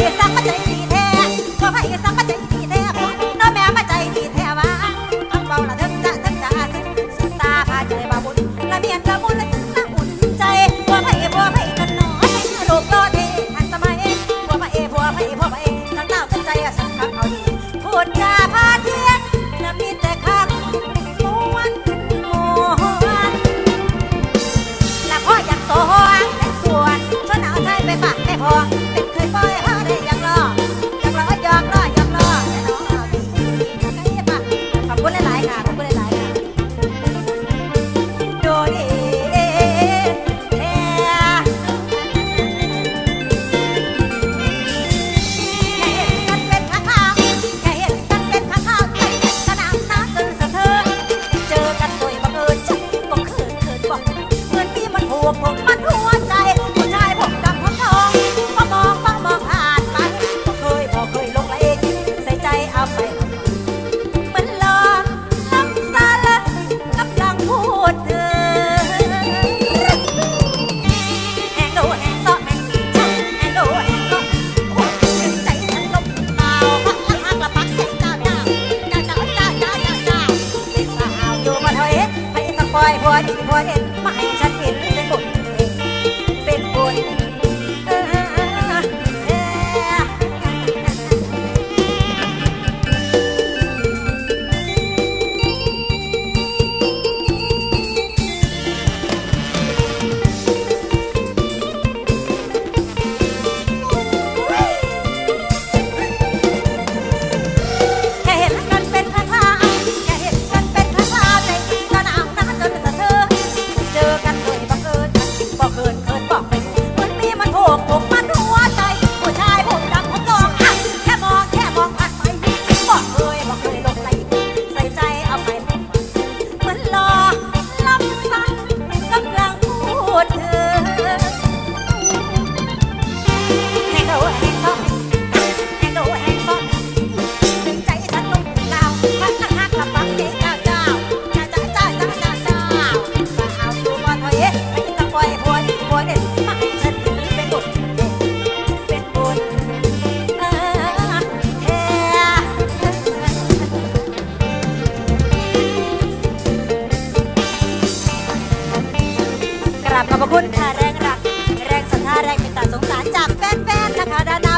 อ้สานก็ใจดีแท้ก็พระอีสานก็ใจดี วกผมมันหัวใจ ผู้ชายผมดำผมทองก็มองบ้างมองผ่านไปก็เคยพอเคยลงเองใส่ใจเอาไปเหมือนลองลำซาละกำลังพูดเธอแองโดแองซ้อแองชักแองโดแองซ้อโอ้ยใจฉันลมเปาพักลักละพักเจ้าเจ้าเจ้าเจ้าเจ้าเจ้าเจ้าเจ้าเป็นสาวอยู่มาเถอะเอ๊ะไปสักปอยพอดีพอเห็นไม่ ราบขอบพระคุณค่ะแรงรัก แรงสัทธาแรงเมตตาสงสารจากแฟนๆนะคะด้าน